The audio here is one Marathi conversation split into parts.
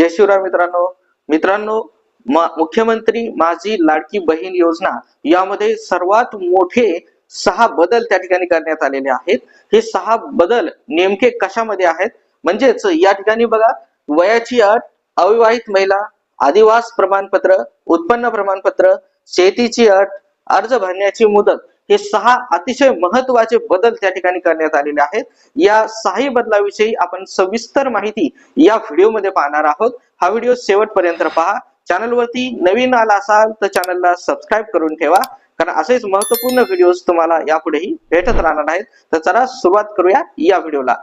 जय शिवराय मित्रांनो. मित्रांनो मुख्यमंत्री माझी लाडकी बहीण योजना यामध्ये सर्वात मोठे सहा बदल त्या ठिकाणी करण्यात आलेले आहेत. हे सहा बदल नेमके कशामध्ये आहेत? म्हणजेच या ठिकाणी बघा वयाची अट अविवाहित महिला आदिवास प्रमाणपत्र उत्पन्न प्रमाणपत्र शेतीची अट अर्ज भरण्याची मुदत हे सहा अतिशय महत्त्वाचे बदल त्या ठिकाणी करण्यात आलेले आहेत. या सहाही बदलाविषयी आपण सविस्तर माहिती या व्हिडिओमध्ये पाहणार आहोत. हा व्हिडिओ शेवटपर्यंत पहा. चॅनलवरती नवीन आला असाल तर चॅनलला सबस्क्राईब करून ठेवा. कारण असेच महत्त्वपूर्ण व्हिडिओज तुम्हाला यापुढेही भेटत राहणार आहेत. तर चला सुरुवात करूया या व्हिडिओला.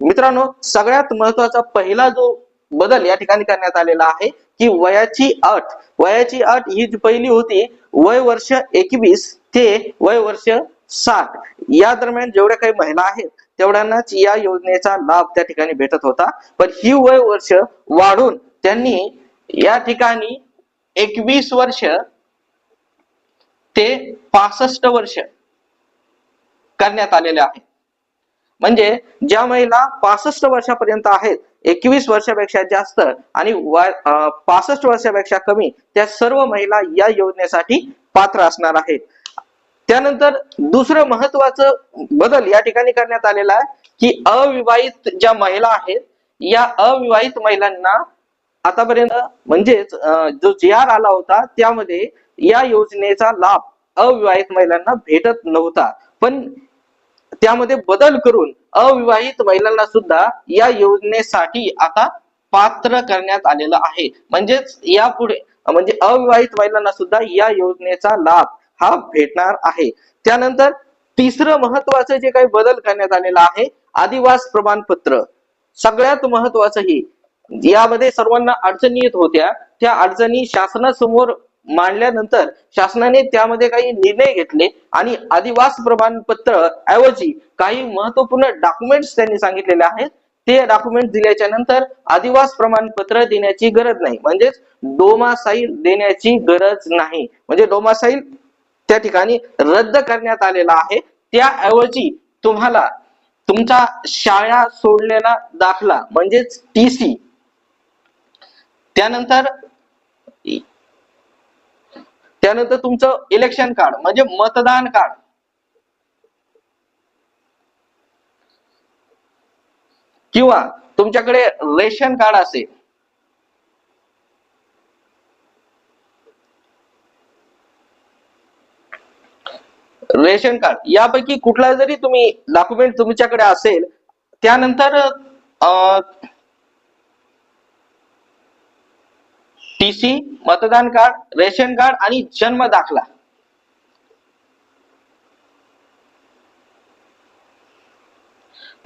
मित्रांनो सगळ्यात महत्त्वाचा पहिला जो बदल या ठिकाणी करण्यात आलेला आहे की वयाची अट. वयाची अट ही जी पहिली होती वय वर्ष एकवीस ते वय वर्ष साठ. या दरम्यान जेवढ्या काही महिला आहेत तेवढ्यांनाच या योजनेचा लाभ त्या ठिकाणी भेटत होता. पण ही वय वर्ष वाढून त्यांनी या ठिकाणी एकवीस वर्ष ते पासष्ट वर्ष करण्यात आलेले आहे. म्हणजे ज्या महिला पासष्ट वर्षापर्यंत आहेत एकवीस वर्षापेक्षा जास्त आणि पासष्ट वर्षापेक्षा कमी त्या सर्व महिला या योजनेसाठी पात्र असणार आहेत. त्यानंतर दुसरं महत्वाचं बदल या ठिकाणी करण्यात आलेला आहे की अविवाहित ज्या महिला आहेत या अविवाहित महिलांना आतापर्यंत म्हणजेच जो जी आर आला होता त्यामध्ये या योजनेचा लाभ अविवाहित महिलांना भेटत नव्हता. पण त्यामध्ये बदल करून अविवाहित महिलांना सुद्धा या योजनेसाठी आता पात्र करण्यात आलेलं आहे. म्हणजेच यापुढे म्हणजे अविवाहित महिलांना सुद्धा या योजनेचा लाभ हा भेटणार आहे. त्यानंतर तिसरं महत्वाचं जे काही बदल करण्यात आलेला आहे आदिवास प्रमाणपत्र. सगळ्यात महत्वाचं ही यामध्ये सर्वांना अडचणी येत होत्या. त्या अडचणी शासनासमोर मांडल्यानंतर शासनाने त्यामध्ये काही निर्णय घेतले आणि आदिवास प्रमाणपत्र ऐवजी काही महत्त्वपूर्ण डॉक्युमेंट्स त्यांनी सांगितलेले आहेत. ते डॉक्युमेंट दिल्याच्या नंतर आदिवास प्रमाणपत्र देण्याची गरज नाही. म्हणजेच डोमासाईल देण्याची गरज नाही. म्हणजे डोमासाईल त्या ठिकाणी रद्द करण्यात आलेला आहे. त्याऐवजी तुम्हाला तुमचा शाळा सोडलेला दाखला म्हणजेच टी सी त्यानंतर त्यानंतर तुमचं इलेक्शन कार्ड म्हणजे मतदान कार्ड किंवा तुमच्याकडे रेशन कार्ड असेल. रेशन कार्ड यापैकी कुठला जरी तुम्ही डॉक्युमेंट तुमच्याकडे असेल त्यानंतर टी सी मतदान कार्ड रेशन कार्ड आणि जन्म दाखला.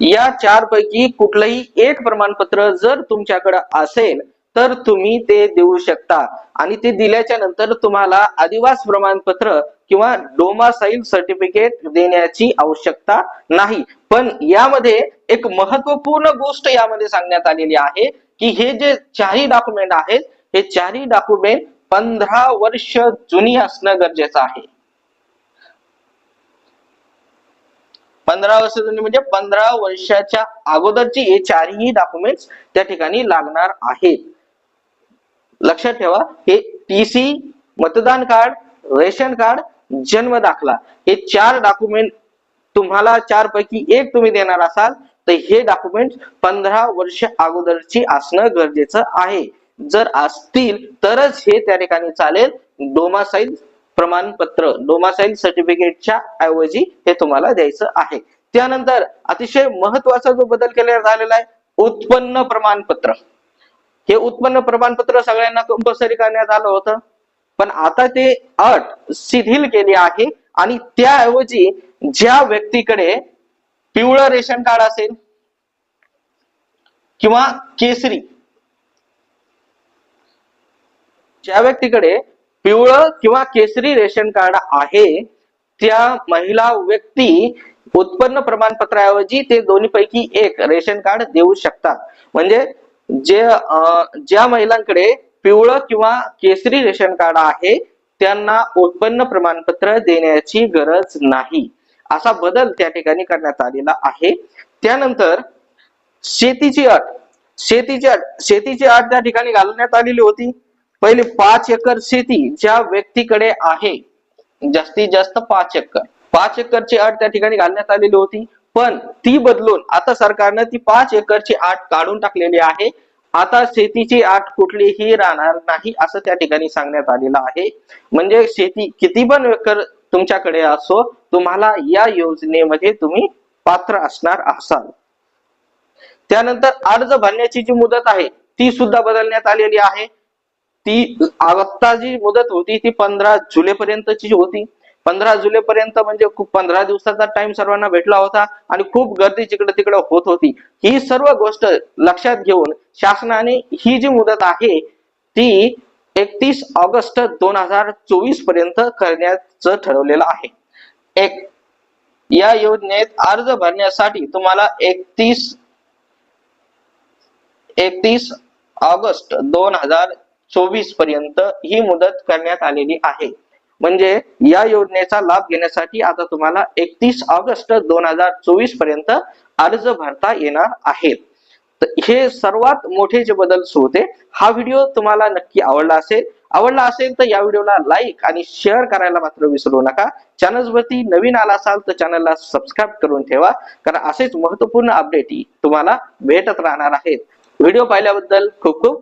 या चार पैकी कुठलंही एक प्रमाणपत्र जर तुमच्याकडे असेल तर तुम्ही ते देऊ शकता. आणि ते दिल्याच्या नंतर तुम्हाला आदिवास प्रमाणपत्र किंवा डोमासाईल सर्टिफिकेट देण्याची आवश्यकता नाही. पण यामध्ये एक महत्त्वपूर्ण गोष्ट यामध्ये सांगण्यात आलेली आहे की हे जे चारही डॉक्युमेंट आहेत हे चारही डॉक्युमेंट पंधरा वर्ष जुनी असणं गरजेचं आहे. पंधरा वर्ष जुनी म्हणजे पंधरा वर्षाच्या अगोदरची हे चारही डॉक्युमेंट्स त्या ठिकाणी लागणार आहेत. लक्षात ठेवा हे टीसी मतदान कार्ड रेशन कार्ड जन्म दाखला हे चार डॉक्युमेंट तुम्हाला चार पैकी एक तुम्ही देणार असाल तर हे डॉक्युमेंट पंधरा वर्ष अगोदरची असणं गरजेचं आहे. जर असतील तरच हे त्या ठिकाणी चालेल. डोमासाईल प्रमाणपत्र डोमासाईल सर्टिफिकेटच्या ऐवजी हे तुम्हाला द्यायचं आहे. त्यानंतर अतिशय महत्त्वाचा जो बदल केला झालेला आहे उत्पन्न प्रमाणपत्र. हे उत्पन्न प्रमाणपत्र सगळ्यांना कंपल्सरी करण्यात आलं होतं. पण आता ते अट शिथिल केली आहे आणि त्याऐवजी ज्या व्यक्तीकडे पिवळं रेशन कार्ड असेल किंवा केसरी ज्या व्यक्तीकडे पिवळं किंवा केसरी रेशन कार्ड आहे त्या महिला व्यक्ती उत्पन्न प्रमाणपत्राऐवजी ते दोन्ही पैकी एक रेशन कार्ड देऊ शकतात. म्हणजे जे ज्या महिलांकडे पिवळं किंवा केसरी रेशन कार्ड आहे त्यांना उत्पन्न प्रमाणपत्र देण्याची गरज नाही. असा बदल त्या ठिकाणी करण्यात आलेला आहे. त्यानंतर शेतीची अट. शेतीची अट शेतीची अट त्या ठिकाणी घालण्यात आलेली होती. पहिले पाच एकर शेती ज्या व्यक्तीकडे आहे जास्तीत जास्त पाच एकर. पाच एकरची अट त्या ठिकाणी घालण्यात आलेली होती पण ती बदलून आता सरकारनं ती पाच एकरची आठ काढून टाकलेली आहे. आता शेतीची आठ कुठलीही राहणार नाही असं त्या ठिकाणी सांगण्यात आलेलं आहे. म्हणजे शेती किती पण एकर तुमच्याकडे असो तुम्हाला या योजनेमध्ये तुम्ही पात्र असणार असाल. त्यानंतर अर्ज भरण्याची जी मुदत आहे ती सुद्धा बदलण्यात आलेली आहे. ती आता जी मुदत होती ती पंधरा जुलै पर्यंतची होती. पंधरा जुलै पर्यंत म्हणजे खूप पंधरा दिवसाचा टाइम सर्वांना भेटला होता आणि खूप गर्दी जिकडे तिकडे होत होती. ही सर्व गोष्ट लक्षात घेऊन शासनाने ही जी मुदत आहे ती एकतीस ऑगस्ट दोन हजार चोवीसपर्यंत करण्याचं ठरवलेलं आहे. एक या योजनेत अर्ज भरण्यासाठी तुम्हाला एकतीस एकतीस ऑगस्ट दोन हजार चोवीसपर्यंत ही मुदत करण्यात आलेली आहे. म्हणजे या योजनेचा लाभ घेण्यासाठी आता तुम्हाला एकतीस ऑगस्ट दोन हजार चोवीसपर्यंत अर्ज भरता येणार आहेत हे सर्वात मोठे जे बदल होते हा व्हिडिओ तुम्हाला नक्की आवडला असेल. आवडला असेल तर या व्हिडिओला लाईक आणि शेअर करायला मात्र विसरू नका. चॅनल वरती नवीन आला असाल तर चॅनलला सबस्क्राईब करून ठेवा कारण असेच महत्त्वपूर्ण अपडेट तुम्हाला भेटत राहणार आहेत. व्हिडिओ पाहिल्याबद्दल खूप खूप